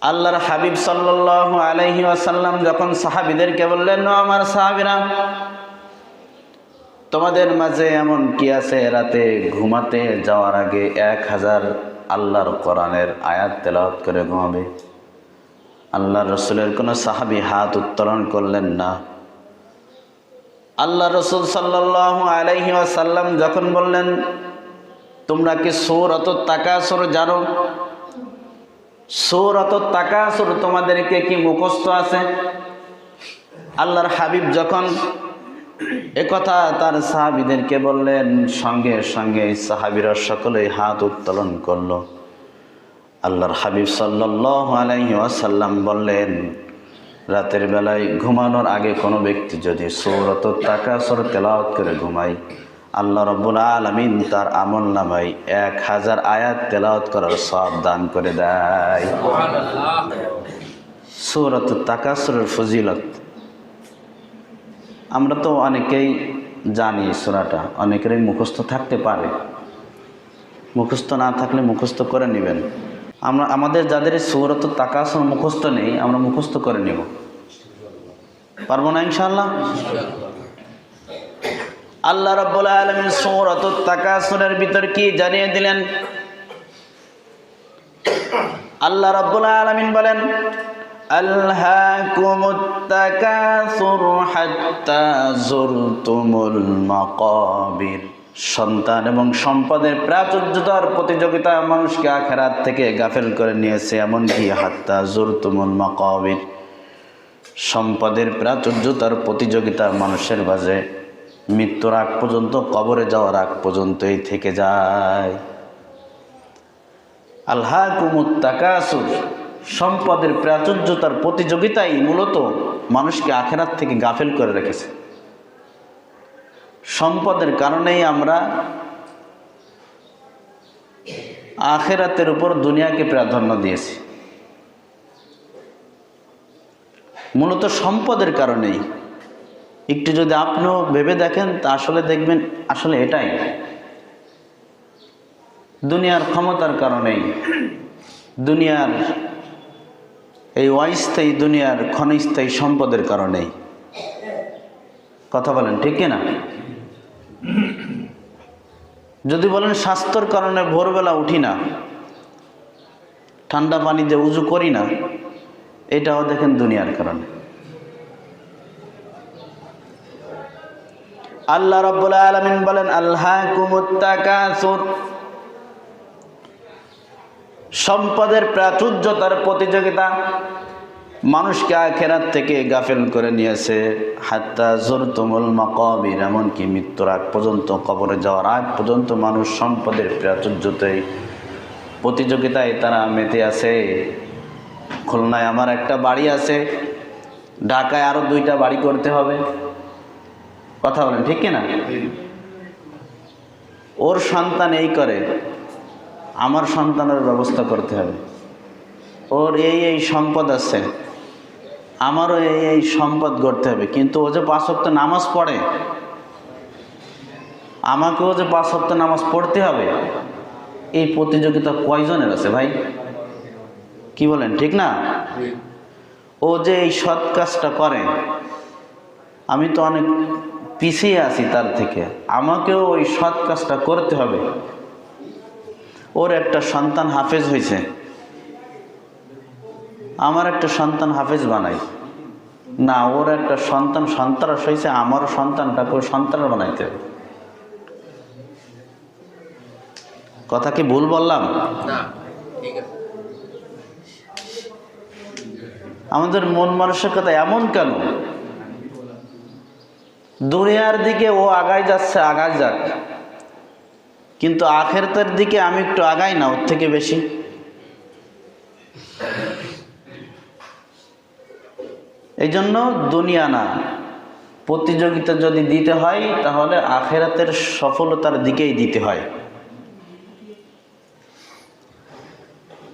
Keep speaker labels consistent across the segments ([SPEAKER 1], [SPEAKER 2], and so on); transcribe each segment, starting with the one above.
[SPEAKER 1] আল্লাহর হাবিব সাল্লাল্লাহু আলাইহি ওয়াসাল্লাম যখন সাহাবিদেরকে বললেন, "ও আমার সাহাবিরা, তোমাদের মাঝে এমন কি আছে রাতে ঘুমাতে যাওয়ার আগে এক হাজার আল্লাহর কোরআনের আয়াত তেলাওয়াত করে ঘুমাবে? আল্লাহ রসুলের কোনো সাহাবি হাত উত্তোলন করলেন না। আল্লাহ রসুল সাল্লাল্লাহু আলাইহি ওয়াসাল্লাম যখন বললেন, তোমরা কি সৌরত তাকাসুর জানো? সৌরত তাকাসুর, তোমাদেরকে কি মুখস্থ আছে? আল্লাহর হাবিব যখন একথা তার সাহাবিদেরকে বললেন, সঙ্গে সঙ্গে সাহাবিরা সকলেই হাত উত্তোলন করল। আল্লাহর হাবিব ওয়াসাল্লাম বললেন, রাতের বেলায় ঘুমানোর আগে কোনো ব্যক্তি যদি সৌরত তাকাসর তেলাওয়াত করে ঘুমায় আল্লাহ রব্বুল আলমিন তার আমল নামাই এক হাজার আয়াত তেলাওয়াত করার সব দান করে দেয়। সৌরত তাকাসরের ফজিলত। আমরা তো অনেকেই জানি সুরাটা অনেকেরই মুখস্থ থাকতে পারে। মুখস্থ না থাকলে মুখস্থ করে নেবেন। আমরা আমাদের যাদের সৌরত তাকাসর মুখস্থ নেই আমরা মুখস্থ করে নেব। পারব না ইনশাল্লাহ আল্লাহ রব্বুল আলমিন সৌরত তাকাসরের ভিতর কি জানিয়ে দিলেন? আল্লাহ রব্বুল আলমিন বলেন আল্লাহকুমুত তাকাসুর হাত্তা জুরতুমুল মাকাবির। সন্তান এবং সম্পদের প্রাচুর্যতার প্রতিযোগিতা মানুষকে আখেরাত থেকে গাফেল করে নিয়েছে, এমনকি হাত্তা জুরতুমুল মাকাবির। সম্পদের প্রাচুর্যতার প্রতিযোগিতা মানুষের মাঝে মৃত্যুর আগ পর্যন্ত, কবরে যাওয়ার আগ পর্যন্তই থেকে যায়। আল্লাহ কুমুত্তাকাসুর সম্পদের প্রাচুর্যতার প্রতিযোগিতাই মূলত মানুষকে আখেরাত থেকে গাফেল করে রেখেছে। সম্পদের কারণেই আমরা আখেরাতের উপর দুনিয়াকে প্রাধান্য দিয়েছি। মূলত সম্পদের কারণেই একটু যদি আপনিও ভেবে দেখেন, তা আসলে দেখবেন আসলে এটাই। দুনিয়ার ক্ষমতার কারণেই, দুনিয়ার এই অস্থায়ী দুনিয়ার ক্ষণস্থায়ী সম্পদের কারণেই। কথা বলেন, ঠিক না? যদি বলেন স্বাস্থ্যর কারণে ভোরবেলা উঠি না, ঠান্ডা পানি দিয়ে উজু করি না, এটাও দেখেন দুনিয়ার কারণে। আল্লাহ রব্বুল আলমিন বলেন আল্লাহ কুমুত্তাকাসুর সম্পদের প্রাচুর্যতার প্রতিযোগিতা মানুষকে আখেরাত থেকে গাফেল করে নিয়েছে। হাত্তা জোর তুমুল মকবির, এমনকি মৃত্যুর আগ পর্যন্ত, কবরে যাওয়ার আগ পর্যন্ত মানুষ সম্পদের প্রাচুর্যতে প্রতিযোগিতায় তারা মেতে আছে। খুলনায় আমার একটা বাড়ি আছে, ঢাকায় আরও দুইটা বাড়ি করতে হবে। কথা বলেন ঠিক কিনা? ওর সন্তান এই করে আমার সন্তানের ব্যবস্থা করতে হবে। ওর এই এই সম্পদ আছে আমারও এই এই সম্পদ গড়তে হবে। কিন্তু ও যে পাঁচ সপ্তাহ নামাজ পড়ে আমাকেও যে পাঁচ সপ্তাহ নামাজ পড়তে হবে এই প্রতিযোগিতা কয়জনের আছে ভাই? কি বলেন ঠিক না? ও যে এই সৎ কাজটা করে আমি তো অনেক পিছিয়ে আছি তার থেকে। আমাকেও ওই সৎ কাজটা করতে হবে। ওর একটা সন্তান হাফেজ হয়েছে। আমার একটা সন্তান হাফেজ বানাই। না ওর একটা সন্তান সন্ত্রাস হয়েছে আমারও সন্তানটাকে ওই সন্তান বানাইতে হবে। কথা কি ভুল বললাম? আমাদের মন মানসিকতা এমন কেন? দুনিয়ার দিকে ও আগায় যাচ্ছে, আগায় যাক। কিন্তু আখেরতের দিকে আমি একটু আগাই না, ওর থেকে বেশি। এই জন্য দুনিয়া না, প্রতিযোগিতা যদি দিতে হয়, তাহলে আখেরাতের সফলতার দিকেই দিতে হয়।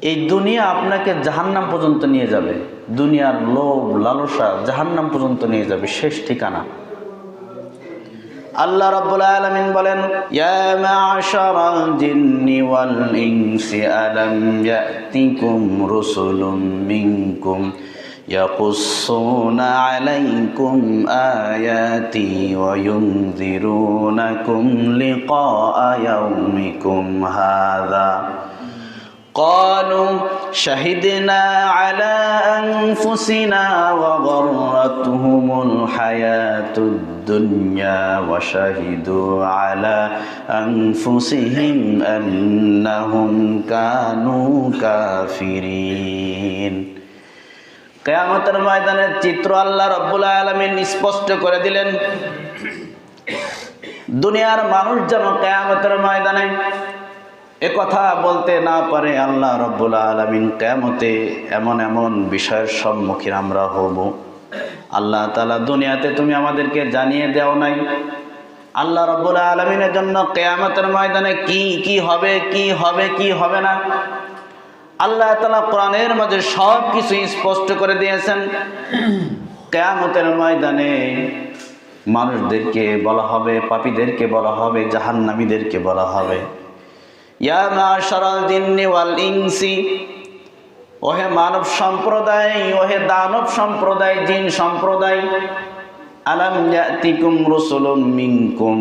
[SPEAKER 1] এই দুনিয়া আপনাকে জাহান্নাম পর্যন্ত নিয়ে যাবে। দুনিয়ার লোভ, লালসা জাহান্নাম পর্যন্ত নিয়ে যাবে, শেষ ঠিকানা। আল্লাহ রাব্বুল আলামিন বলেন ইয়া মা'শারাল জিন্নি ওয়াল ইনসি আলাম ইয়াতিকুম রুসুলুম মিনকুম يقصون عليكم آياتي وينذرونكم لقاء يومكم هذا قالوا شهدنا على أنفسنا وغرتهم الحياة الدنيا وشهدوا على أنفسهم أنهم كانوا كافرين কেয়ামতের ময়দানের চিত্র আল্লাহ রব্বুল আলমিন স্পষ্ট করে দিলেন দুনিয়ার মানুষ যেন কেয়ামতের ময়দানে এ কথা বলতে না পারে আল্লাহ রব্বুল আলমিন কেমতে এমন এমন বিষয়ের সম্মুখীন আমরা হব। আল্লাহ তালা দুনিয়াতে তুমি আমাদেরকে জানিয়ে দেও নাই। আল্লাহ রব্বুল আলমিনের জন্য কেয়ামতের ময়দানে কি কি হবে কি হবে কি হবে না? আল্লাহ তালা কোরআনের মাঝে সব কিছু স্পষ্ট করে দিয়েছেন। কেয়ামতের ময়দানে মানুষদেরকে বলা হবে, পাপীদেরকে বলা হবে, জাহান্নামীদেরকে বলা হবে। ইয়া মাশারাল জিন্নি ওয়াল ইনসি। ওহে মানব সম্প্রদায়, ওহে দানব সম্প্রদায়, জিন সম্প্রদায়, আলাম ইয়াতিকুম রুসুলুম মিনকুম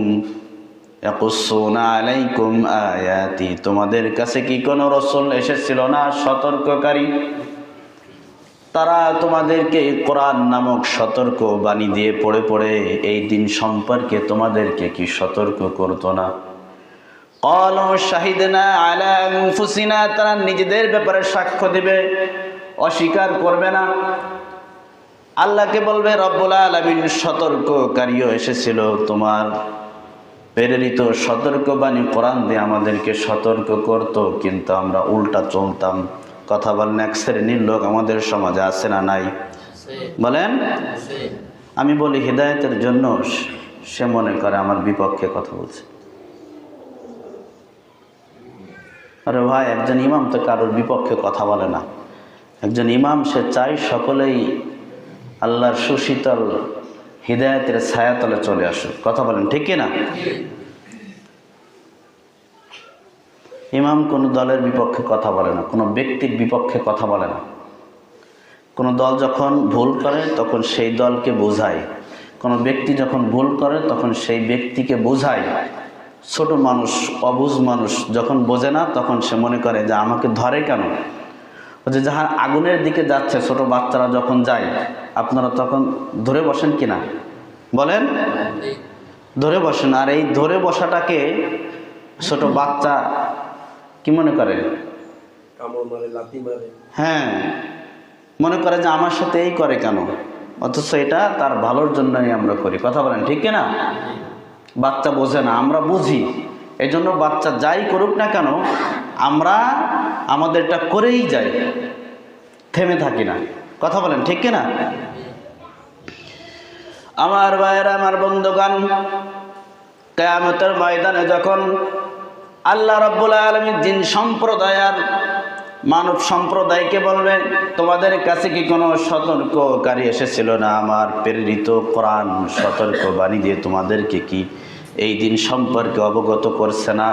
[SPEAKER 1] ইয়াকুসুনা আলাইকুম আয়াতি। তোমাদের কাছে কি কোনো রসুল এসেছিল না সতর্ককারী? তারা তোমাদেরকে কোরআন নামক সতর্ক বাণী দিয়ে পড়ে পড়ে এই দিন সম্পর্কে তোমাদেরকে কি সতর্ক করতো না? কলম শাহিদনা আলা আনফুসিনা তারা নিজেদের ব্যাপারে সাক্ষ্য দিবে। অস্বীকার করবে না। আল্লাহকে বলবে, রব্বুল আলামিন সতর্ককারীও এসেছিল তোমার। প্রেরিত সতর্কবাণী কোরআন দিয়ে আমাদেরকে সতর্ক করত, কিন্তু আমরা উল্টা চলতাম। কথা বলেন, এক শ্রেণির লোক আমাদের সমাজে আছে না নাই? বলেন? আমি বলি, হৃদায়তের জন্য সে মনে করে, আমার বিপক্ষে কথা বলছে। আরে ভাই, একজন ইমাম তো কারোর বিপক্ষে কথা বলে না। একজন ইমাম, সে চাই সকলেই আল্লাহর সুশীতল হৃদায়তের ছায়াতলে চলে আসুক। কথা বলেন, ঠিক না? ইমাম কোনো দলের বিপক্ষে কথা বলে না, কোনো ব্যক্তির বিপক্ষে কথা বলে না। কোনো দল যখন ভুল করে, তখন সেই দলকে বোঝায়। কোনো ব্যক্তি যখন ভুল করে, তখন সেই ব্যক্তিকে বোঝায়। ছোট মানুষ অবুঝ মানুষ যখন বোঝে না তখন সে মনে করে যে আমাকে ধরে কেন? যে যাহা আগুনের দিকে যাচ্ছে ছোট বাচ্চারা যখন যায় আপনারা তখন ধরে বসেন কিনা বলেন? ধরে বসেন। আর এই ধরে বসাটাকে ছোট বাচ্চা কি মনে করে? হ্যাঁ মনে করে যে আমার সাথে এই করে কেন? অথচ এটা তার ভালোর জন্যই আমরা করি। কথা বলেন ঠিক না? বাচ্চা বোঝে না, আমরা বুঝি। এই জন্য বাচ্চা যাই করুক না কেন, আমরা আমাদেরটা করেই যাই, থেমে থাকি না। কথা বলেন, ঠিক না আমার ভাইয়ের, আমার বন্ধুগান কেয়ামতের ময়দানে যখন আল্লাহ রব্বুল আলমীর জিন সম্প্রদায় আর মানব সম্প্রদায়কে বলবেন, তোমাদের কাছে কি কোনো সতর্ককারী এসেছিল না? আমার প্রেরিত কোরআন সতর্ক বাণী দিয়ে তোমাদেরকে কি এই দিন সম্পর্কে অবগত করছে না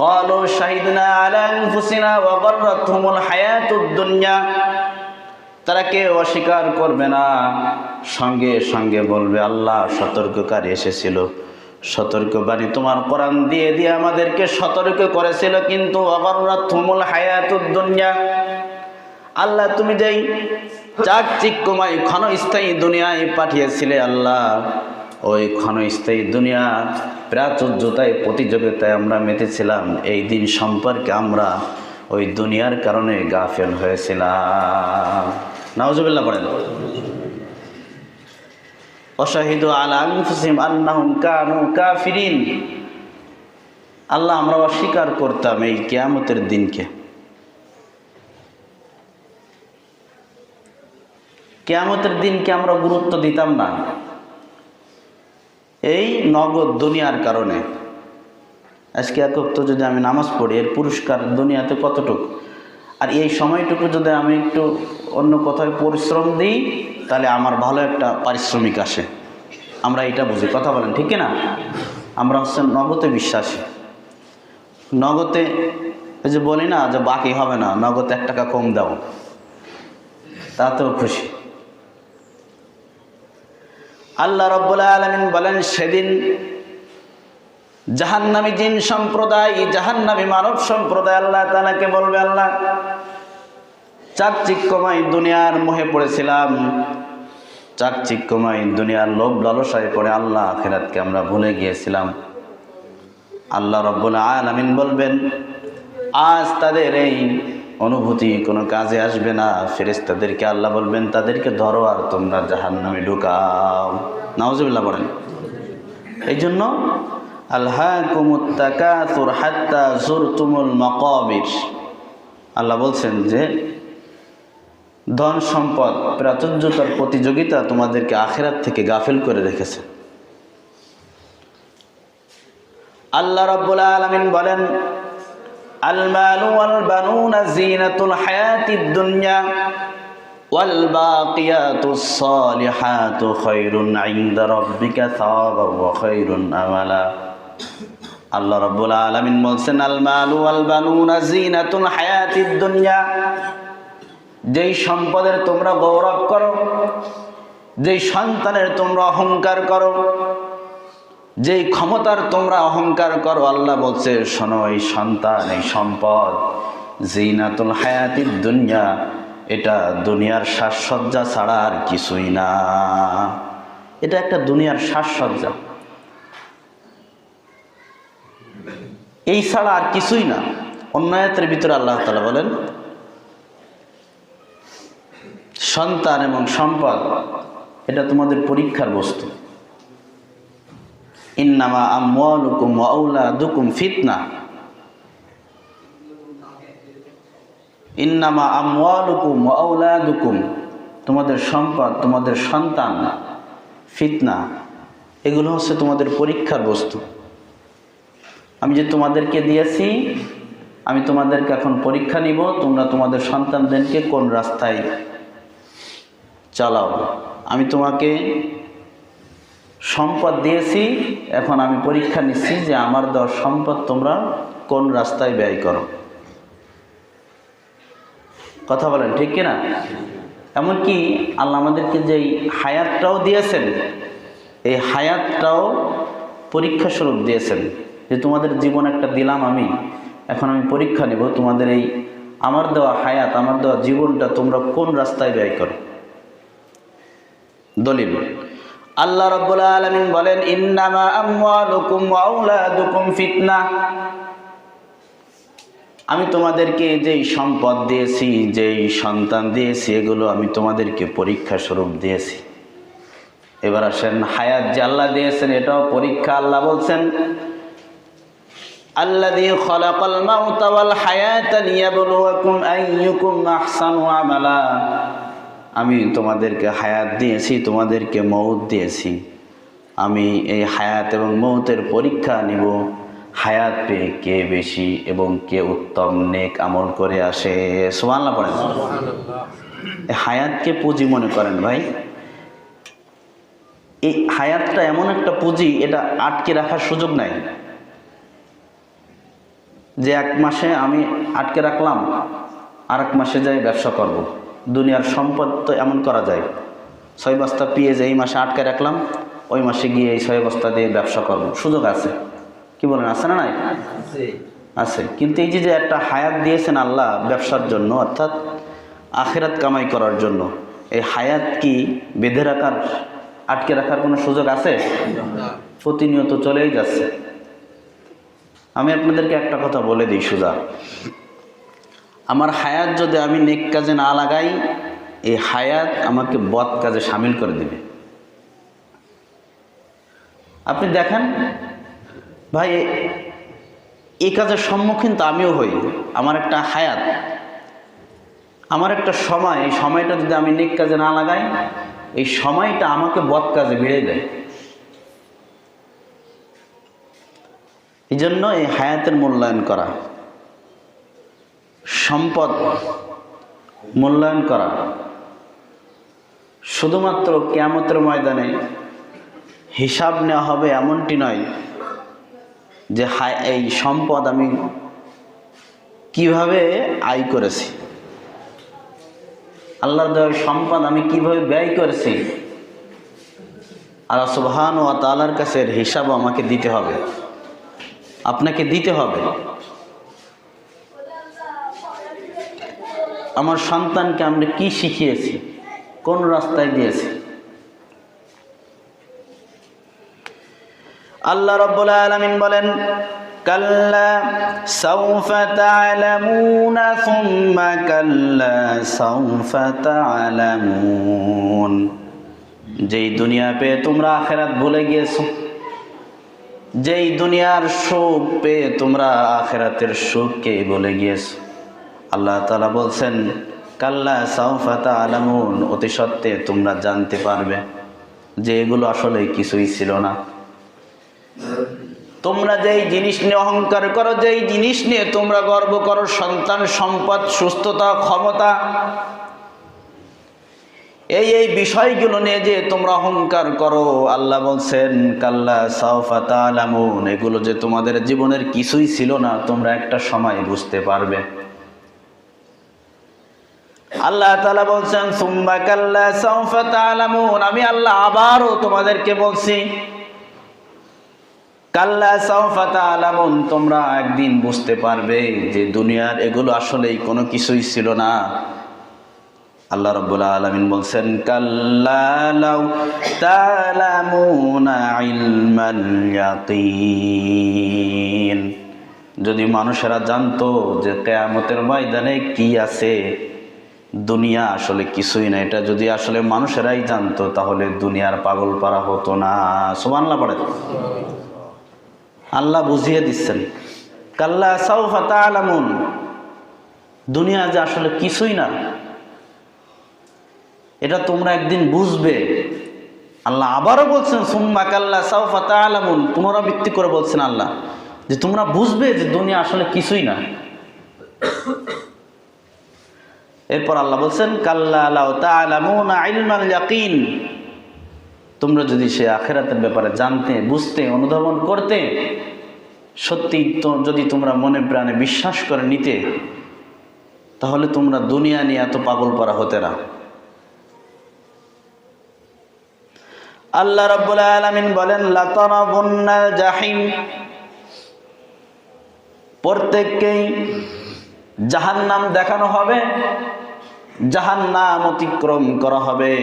[SPEAKER 1] قالوا شهدنا على أنفسنا وغرتهم الحياة الدنيا তারা কেউ অস্বীকার করবে না সঙ্গে সঙ্গে বলবে আল্লাহ সতর্ককারী এসেছিল সতর্কবাণী তোমার কোরআন দিয়ে দিয়ে আমাদেরকে সতর্ক করেছিল কিন্তু অগররাথুমুল হায়াতুদ দুনিয়া আল্লাহ তুমি যেই চাকচিক্যময় ক্ষণস্থায়ী দুনিয়ায় পাঠিয়েছিলে আল্লাহ ওই ক্ষণস্থায়ী দুনিয়া প্রাচুর্যতায়, প্রতিযোগিতায় আমরা মেতেছিলাম। এই দিন সম্পর্কে আমরা ওই দুনিয়ার কারণে গাফেল হয়েছিলাম। নাওজুবিল্লাহ পড়েন। অশাহিদু আলা আনফুসিহিম আন্নাহুম কানু কাফিরিন। আল্লাহ আমরা অস্বীকার করতাম এই কিয়ামতের দিনকে। কেয়ামতের দিনকে আমরা গুরুত্ব দিতাম না। এই নগদ দুনিয়ার কারণে। আজকে একত্র যদি আমি নামাজ পড়ি, এর পুরস্কার দুনিয়াতে কতটুকু? আর এই সময়টুকু যদি আমি একটু অন্য কোথাও পরিশ্রম দিই, তাহলে আমার ভালো একটা পারিশ্রমিক আসে। আমরা এটা বুঝি। কথা বলেন, ঠিক না আমরা হচ্ছে নগদে বিশ্বাসী। নগদে যে বলি না যে বাকি হবে না, নগদ এক টাকা কম দাও। তাতেও খুশি। আল্লাহ রব্বুল্লাহ আলমিন বলেন, সেদিন জাহান্নামি জিন সম্প্রদায় জাহান্নামী মানব সম্প্রদায় আল্লাহ তালাকে বলবে, আল্লাহ, চাকচিক্যময় দুনিয়ার মোহে পড়েছিলাম। চাকচিক্যময় দুনিয়ার লোভ লালসায় পড়ে আল্লাহ আখেরাতকে আমরা ভুলে গিয়েছিলাম। আল্লাহ রব্বুল আলামিন বলবেন, আজ তাদের এই অনুভূতি কোনো কাজে আসবে না। ফেরেশতাদেরকে আল্লাহ বলবেন, তাদেরকে ধরো আর তোমরা জাহান্নামে ঢুকাও। নাউজুবিল্লাহ বলেন এই জন্য আল্লাহ বলছেন যে, ধন সম্পদ প্রাচুর্যতার প্রতিযোগিতা তোমাদেরকে আখেরাত থেকে গাফিল করে রেখেছে। আল্লাহ রাব্বুল আলামিন বলেন জিনাতুল হায়াতিদ দুনিয়া ওয়াল বাকিয়াতুস সালিহাতু খায়রুন ইনদা রাব্বিকা সাওয়াবান ওয়া খায়রুন আমালা। আল্লাহ রাব্বুল আলামিন বলছেন দুনিয়া, যেই সম্পদের তোমরা গৌরব করো, যেই সন্তানের তোমরা অহংকার করো যেই ক্ষমতার তোমরা অহংকার করো, আল্লাহ বলছে, শোনো এই সন্তান, এই সম্পদ। জিনাতুল হায়াতির দুনিয়া, এটা দুনিয়ার সাজসজ্জা ছাড়া আর কিছুই না। এটা একটা দুনিয়ার সাজসজ্জা। এই ছাড়া আর কিছুই না। অন্যায়তের ভিতরে আল্লাহ তালা বলেন, সন্তান এবং সম্পদ, এটা তোমাদের পরীক্ষার বস্তু। ইন্নামা আমওয়ালুকুম ওয়া আওলাদুকুম ফিতনা। ইন্নামা আমওয়ালুকুম ওয়া আওলাদুকুম। তোমাদের সম্পদ, তোমাদের সন্তান, ফিতনা, এগুলো হচ্ছে তোমাদের পরীক্ষার বস্তু। আমি যে তোমাদেরকে দিয়েছি, আমি তোমাদেরকে এখন পরীক্ষা নিব, তোমরা তোমাদের সন্তানদেরকে কোন রাস্তায় চালাও। আমি তোমাকে সম্পদ দিয়েছি, এখন আমি পরীক্ষা নিচ্ছি যে আমার দেওয়া সম্পদ তোমরা কোন রাস্তায় ব্যয় করো। কথা বলেন, ঠিক কিনা? এমনকি আল্লাহ আমাদেরকে যেই হায়াতটাও দিয়েছেন, এই হায়াতটাও পরীক্ষা স্বরূপ দিয়েছেন যে তোমাদের জীবন একটা দিলাম আমি, এখন আমি পরীক্ষা নিব তোমাদের এই আমার দেওয়া হায়াত, আমার দেওয়া জীবনটা তোমরা কোন রাস্তায় ব্যয় করো। দলিল আল্লাহ রাব্বুল আলামিন বলেন, ইন্নামা আমি তোমাদেরকে যেই সম্পদ দিয়েছি, যেই সন্তান দিয়েছি, এগুলো আমি তোমাদেরকে পরীক্ষা স্বরূপ দিয়েছি। এবার আসেন, হায়াত যে আল্লাহ দিয়েছেন, এটাও পরীক্ষা আল্লাহ বলছেন, আল্লাযী খলাকাল হায়াতা আমি তোমাদেরকে হায়াত দিয়েছি তোমাদেরকে মৌত দিয়েছি। আমি এই হায়াত এবং মৌতের পরীক্ষা নিব। হায়াত পেয়ে কে বেশি এবং কে উত্তম নেক আমল করে আসে? সোমাল্লা পড়েন। হায়াতকে পুঁজি মনে করেন ভাই। এই হায়াতটা এমন একটা পুঁজি এটা আটকে রাখার সুযোগ নাই। যে এক মাসে আমি আটকে রাখলাম আর এক মাসে যাই ব্যবসা করব। দুনিয়ার সম্পদ তো এমন করা যায়। ছয় বস্তা পেঁয়াজ এই মাসে আটকে রাখলাম ওই মাসে গিয়ে এই ছয় বস্তা দিয়ে ব্যবসা করব। সুযোগ আছে। কি বলেন আছে না নাই? আছে। কিন্তু এই যে যে একটা হায়াত দিয়েছেন আল্লাহ ব্যবসার জন্য অর্থাৎ আখেরাত কামাই করার জন্য এই হায়াত কি বেঁধে রাখার আটকে রাখার কোনো সুযোগ আছে? প্রতিনিয়ত চলেই যাচ্ছে। আমি আপনাদেরকে একটা কথা বলে দিই সুজা। আমার হায়াত যদি আমি নেক কাজে না লাগাই, এই হায়াত আমাকে বদ কাজে সামিল করে দেবে। আপনি দেখেন, ভাই এই কাজের সম্মুখীন তো আমিও হই, আমার একটা হায়াত। আমার একটা সময়, এই সময়টা যদি আমি নেক কাজে না লাগাই, এই সময়টা আমাকে বদ কাজে বেড়ে দেয়। এই জন্য এই হায়াতের মূল্যায়ন করা। সম্পদ মূল্যায়ন করা। শুধুমাত্র কেয়ামতের ময়দানে হিসাব নেওয়া হবে এমনটি নয় যে হাই এই সম্পদ আমি কীভাবে আয় করেছি? আল্লাহর দেওয়া সম্পদ আমি কীভাবে ব্যয় করেছি? আর সুবহান ও তালার কাছে হিসাব আমাকে দিতে হবে। আপনাকে দিতে হবে। আমার সন্তানকে আমরা কি শিখিয়েছি? কোন রাস্তায় দিয়েছি? আল্লাহ রব্বুল আলামিন বলেন, কাল্লা সাউফা তা'লামুনা সুম্মা কাল্লা সাউফা তা'লামুন যেই দুনিয়া পেয়ে তোমরা আখেরাত ভুলে গিয়েছো, যেই দুনিয়ার সুখ পেয়ে তোমরা আখেরাতের সুখকে বলে গিয়েছো আল্লাহ তালা বলছেন, কাল্লা সাউফা তা'লামুন অতি সত্ত্বে তোমরা জানতে পারবে যে এগুলো আসলে কিছুই ছিল না। তোমরা যেই জিনিস নিয়ে অহংকার করো, যেই জিনিস নিয়ে তোমরা গর্ব করো, সন্তান সম্পদ, সুস্থতা, ক্ষমতা, এই এই বিষয়গুলো নিয়ে যে তোমরা অহংকার করো, আল্লাহ বলছেন, কাল্লা সাউফা তালামুন এগুলো যে তোমাদের জীবনের কিছুই ছিল না, তোমরা একটা সময় বুঝতে পারবে। আল্লাহ তাআলা বলছেন আমি আল্লাহ আবারও তোমাদেরকে বলছি তোমরা একদিন বুঝতে পারবে যে দুনিয়ার এগুলো আসলেই কোনো কিছুই ছিল না। আল্লাহ রাব্বুল আলামিন বলছেন যদি মানুষেরা জানতো যে কেয়ামতের ময়দানে কি আছে দুনিয়া আসলে কিছুই না। এটা যদি আসলে মানুষেরাই জানতো, তাহলে দুনিয়ার পাগল পারা হতো না। সুবহানাল্লাহ পড়ে আল্লাহ বুঝিয়ে দিচ্ছেন। কাল্লা সাউফা তালামুন দুনিয়া যে আসলে কিছুই না, এটা তোমরা একদিন বুঝবে। আল্লাহ আবারও বলছেন, সুম্মা কাল্লা সাউফা তালামুন পুনরাবৃত্তি করে বলছেন আল্লাহ যে তোমরা বুঝবে যে দুনিয়া আসলে কিছুই না। এরপর আল্লাহ বলছেন, কাল্লা লাউ তালামুনা ইলমাল ইয়াকিন। তোমরা যদি সে আখেরাতের ব্যাপারে জানতে, বুঝতে, অনুধাবন করতে, সত্যি যদি তোমরা মনে প্রাণে বিশ্বাস করে নিতে, তাহলে তোমরা দুনিয়া নিয়ে এত পাগল পারা হতে না। আল্লাহ রাব্বুল আলামিন বলেন, লাতারাবুন্নাল জাহিম। প্রত্যেককেই জাহান্নাম দেখানো হবে জাহান নাম অতিক্রম করা হবে।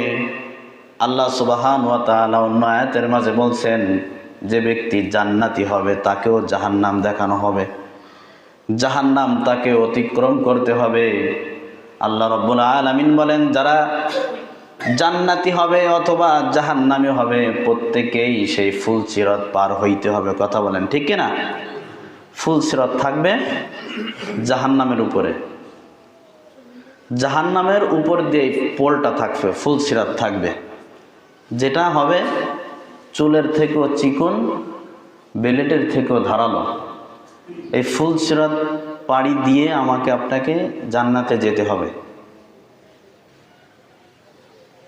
[SPEAKER 1] আল্লাহ সুবাহান ওয়া তাআলা অন্য আয়াতের মাঝে বলছেন, যে ব্যক্তি জান্নাতি হবে, তাকেও জাহান নাম দেখানো হবে। জাহান নাম তাকে অতিক্রম করতে হবে। আল্লাহ রব্বুল আলামিন বলেন, যারা জান্নাতি হবে অথবা জাহান্নামি হবে, প্রত্যেকেই সেই ফুল সিরত পার হইতে হবে। কথা বলেন, ঠিক না ফুল সিরত থাকবে জাহান্নামের উপরে। জাহান্নামের উপর দিয়ে পোলটা থাকবে, ফুল সিরাত থাকবে। যেটা হবে চুলের থেকেও চিকন, বেলেটের থেকেও ধারালো। এই ফুল সিরাত পাড়ি দিয়ে আমাকে আপনাকে জান্নাতে যেতে হবে।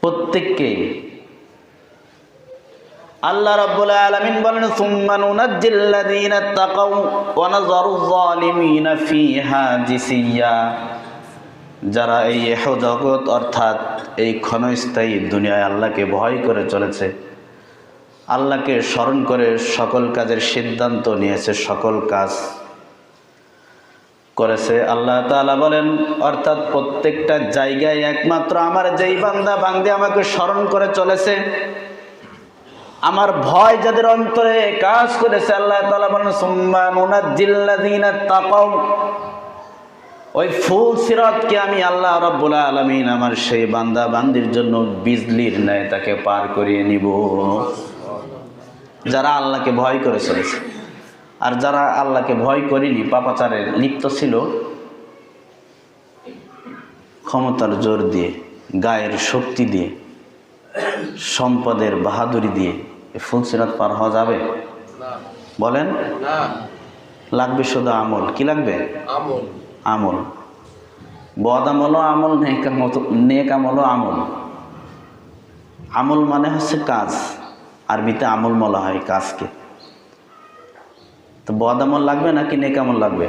[SPEAKER 1] প্রত্যেককেই আল্লাহ রাব্বুল আলামিন বলেন, সুম্মা নুনাজ্জিল্লাযীনা তাকাউ ওয়া নাযারু যালিমিনা ফিহা জিসিয়া যারা এই এহ জগৎ অর্থাৎ এই ক্ষণস্থায়ী দুনিয়ায় আল্লাহকে ভয় করে চলেছে আল্লাহকে স্মরণ করে সকল কাজের সিদ্ধান্ত নিয়েছে সকল কাজ করেছে আল্লাহ তাআলা বলেন অর্থাৎ প্রত্যেকটা জায়গায় একমাত্র আমার যেই বান্দা বান্দি আমাকে স্মরণ করে চলেছে আমার ভয় যাদের অন্তরে কাজ করেছে, আল্লাহ তাআলা বলেন, সুম্মা নুনাজ্জিল্লাযীনা তাকাউ। ওই ফুল সিরাতকে আমি আল্লাহ রব্বুল আলামিন আমার সেই বান্দা বান্দির জন্য বিজলির ন্যায় তাকে পার করিয়ে নিব। যারা আল্লাহকে ভয় করে চলেছে, আর যারা আল্লাহকে ভয় করিনি, পাপাচারে লিপ্ত ছিল, ক্ষমতার জোর দিয়ে, গায়ের শক্তি দিয়ে, সম্পদের বাহাদুরি দিয়ে এই ফুলসিরাত পার হওয়া যাবে? বলেন। লাগবে শুধু আমল। কি লাগবে?
[SPEAKER 2] আমল।
[SPEAKER 1] আমল। বদ আমলও আমল নেক আমল আমলও আমল। আমল মানে হচ্ছে কাজ। আরবিতে আমল বলা হয় কাজকে। তো বদ আমল লাগবে নাকি নেক আমল লাগবে?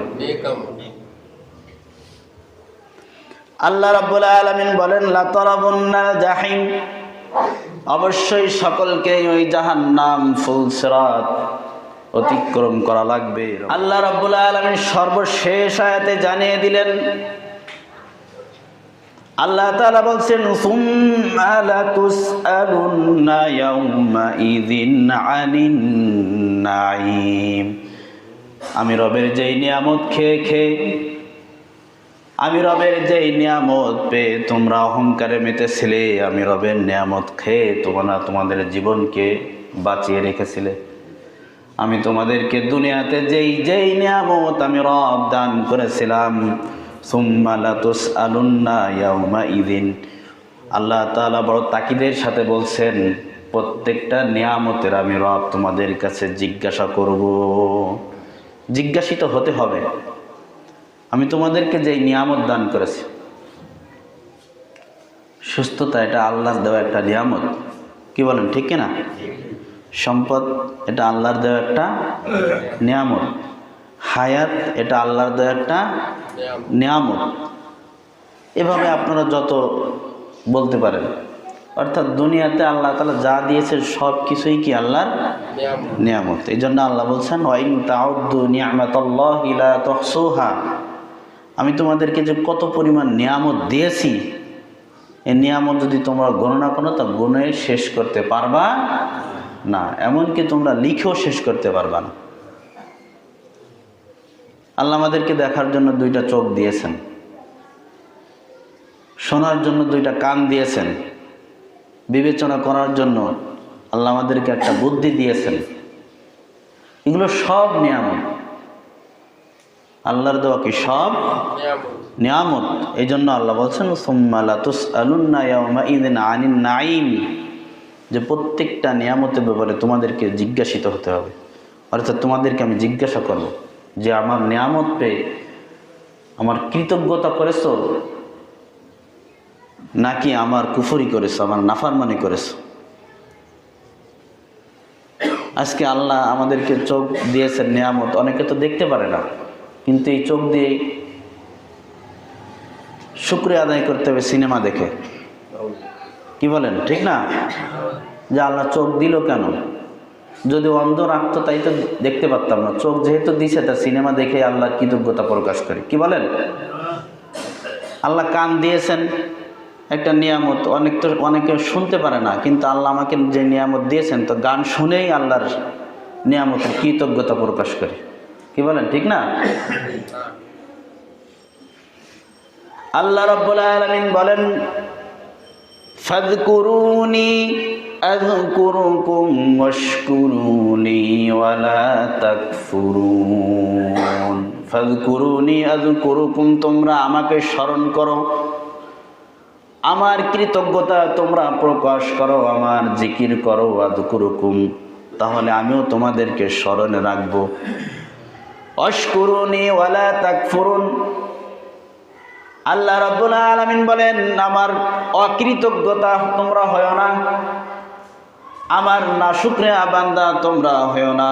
[SPEAKER 1] আল্লাহ রাব্বুল আলামিন বলেন লা তারাবুন্নাল জাহিম। অবশ্যই সকলকে ওই জাহান্নাম ফুল সিরাত অতিক্রম করা লাগবে। আল্লাহ রাব্বুল আলামিন সর্বশেষ আয়াতে জানিয়ে দিলেন, আল্লাহ তাআলা বলছেন আমি রবের যেই নিয়ামত খেয়ে খেয়ে আমি রবের যেই নিয়ামত পেয়ে তোমরা অহংকারে মেতেছিলে, আমি রবের নিয়ামত খেয়ে তোমরা তোমাদের জীবনকে বাঁচিয়ে রেখেছিলে। আমি তোমাদেরকে দুনিয়াতে যেই যেই নিয়ামত আমি রব দান করেছিলাম সুম্মালাতুস আলুন্না ইয়াউমা ইদিন আল্লাহ তাআলা বড় তাকিদের সাথে বলছেন, প্রত্যেকটা নিয়ামতের আমি রব তোমাদের কাছে জিজ্ঞাসা করব। জিজ্ঞাসিত হতে হবে। আমি তোমাদেরকে যেই নিয়ামত দান করেছি সুস্থতা এটা আল্লাহর দেওয়া একটা নিয়ামত। কি বলেন ঠিক কিনা? সম্পদ এটা আল্লাহর দেওয়া একটা নিয়ামত। হায়াত এটা আল্লাহর দেওয়া একটা নিয়ামত। এভাবে আপনারা যত বলতে পারেন। অর্থাৎ দুনিয়াতে আল্লাহ তালা যা দিয়েছে সব কিছুই কি আল্লাহর
[SPEAKER 2] নিয়ামত।
[SPEAKER 1] নিয়ামত। এই জন্য আল্লাহ বলছেন ওয়াইন তাউদ্দু নিয়ামাতাল্লাহি লা তুহসুহা। আমি তোমাদেরকে যে কত পরিমাণ নিয়ামত দিয়েছি এই নিয়ামত যদি তোমরা গণনা করো, তা গুণে শেষ করতে পারবা না। এমনকি তোমরা লিখেও শেষ করতে পারবা না। আল্লাহ আমাদেরকে দেখার জন্য দুইটা চোখ দিয়েছেন। শোনার জন্য দুইটা কান দিয়েছেন। বিবেচনা করার জন্য আল্লাহ আমাদেরকে একটা বুদ্ধি দিয়েছেন। এগুলো সব নিয়ামত। আল্লাহর দেওয়া কি? সব
[SPEAKER 2] নিয়ামত।
[SPEAKER 1] এই জন্য আল্লাহ বলছেন নাইম যে প্রত্যেকটা নিয়ামতের ব্যাপারে তোমাদেরকে জিজ্ঞাসিত হতে হবে। অর্থাৎ তোমাদেরকে আমি জিজ্ঞাসা করব যে, আমার নিয়ামত পেয়ে আমার কৃতজ্ঞতা করেছ? নাকি আমার কুফরি করেছ? আমার নাফারমানি করেছ? আজকে আল্লাহ আমাদেরকে চোখ দিয়েছেন নিয়ামত। অনেকে তো দেখতে পারে না। কিন্তু এই চোখ দিয়ে শুক্রিয়া আদায় করতে হবে সিনেমা দেখে। কি বলেন, ঠিক না? যে আল্লাহ চোখ দিল কেন? যদি অন্ধ রাখতো, তাই তো দেখতে পারতাম না। চোখ যেহেতু দিছে, তা সিনেমা দেখে আল্লাহ কৃতজ্ঞতা প্রকাশ করে? কি বলেন? আল্লাহ কান দিয়েছেন একটা নিয়ামত, অনেক তো অনেকে শুনতে পারে না, কিন্তু আল্লাহ আমাকে যে নিয়ামত দিয়েছেন, তো গান শুনেই আল্লাহর নিয়ামতের কৃতজ্ঞতা প্রকাশ করে? কি বলেন, ঠিক না? আল্লাহ রব্বুল আলামিন বলেন, ফাযকুরুনি আযকুরুকুম ওয়াশকুরুনি ওয়ালা তাকফুরুন। ফাযকুরুনি আযকুরুকুম, তোমরা আমাকে স্মরণ করো। আমার কৃতজ্ঞতা তোমরা প্রকাশ করো, আমার জিকির করো আযকুরুকুম। তাহলে আমিও তোমাদেরকে স্মরণে রাখব। অশকুরুনি ওয়ালা তাকফুরুন। আল্লাহ রব্বুল আলমিন বলেন, আমার অকৃতজ্ঞতা তোমরা হয় না। আমার না শুক্রিয়া বান্দা তোমরা হয় না।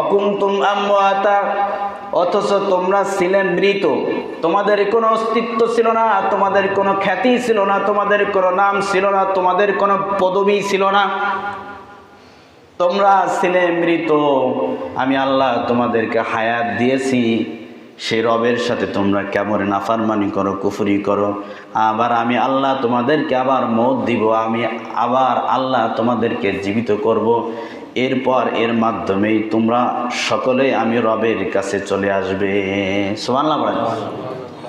[SPEAKER 1] অকুন্তুম আমওয়াতা, অথচ তোমরা ছিলেন মৃত। তোমাদের কোনো অস্তিত্ব ছিল না, তোমাদের কোনো খ্যাতি ছিল না, তোমাদের কোনো নাম ছিল না, তোমাদের কোনো পদবি ছিল না। তোমরা ছিলে মৃত। আমি আল্লাহ তোমাদেরকে হায়াত দিয়েছি। সেই রবের সাথে তোমরা কেমন নাফারমানি করো, কুফরি করো। আবার আমি আল্লাহ তোমাদেরকে আবার মত দিব, আমি আবার আল্লাহ তোমাদেরকে জীবিত করব। এরপর এর মাধ্যমেই তোমরা সকলে আমি রবের কাছে চলে আসবে।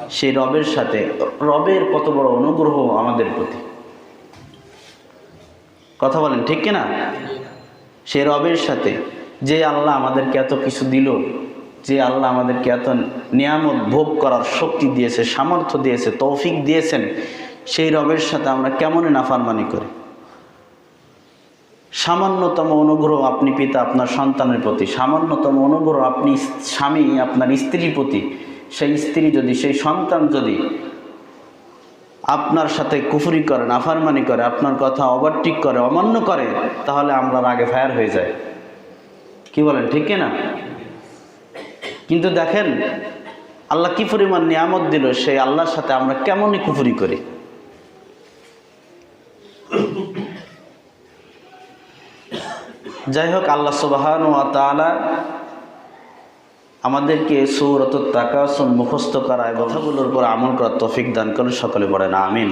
[SPEAKER 1] সেই রবের সাথে, রবের কত বড় অনুগ্রহ আমাদের প্রতি। কথা বলেন, ঠিক কিনা? সে রবের সাথে যে আল্লাহ আমাদেরকে এত কিছু দিল, যে আল্লাহ আমাদেরকে এত নিয়ামত ভোগ করার শক্তি দিয়েছে, সামর্থ্য দিয়েছে, তৌফিক দিয়েছেন, সেই রবের সাথে আমরা কেমন নাফারমানি করি? সামান্যতম অনুগ্রহ আপনি পিতা আপনার সন্তানের প্রতি, সামান্যতম অনুগ্রহ আপনি স্বামী আপনার স্ত্রীর প্রতি, সেই স্ত্রী যদি, সেই সন্তান যদি আপনার সাথে কুফুরি করে, নাফারমানি করে, আপনার কথা ওভারটিক করে, অমান্য করে, তাহলে আমরা আগে ফায়ার হয়ে যায় কি বলেন, ঠিক না কিন্তু দেখেন, আল্লাহ কি পরিমাণ নিয়ামত দিল, সেই আল্লাহর সাথে আমরা কেমনই কুফুরি করি? যাই হোক আল্লাহ সুবাহান ও তালা আমাদেরকে সৌরত তাকাসন মুখস্থ করা এবং কথাগুলোর উপর আমল করার তফিক দান করেন, সকলে বলেন আমিন।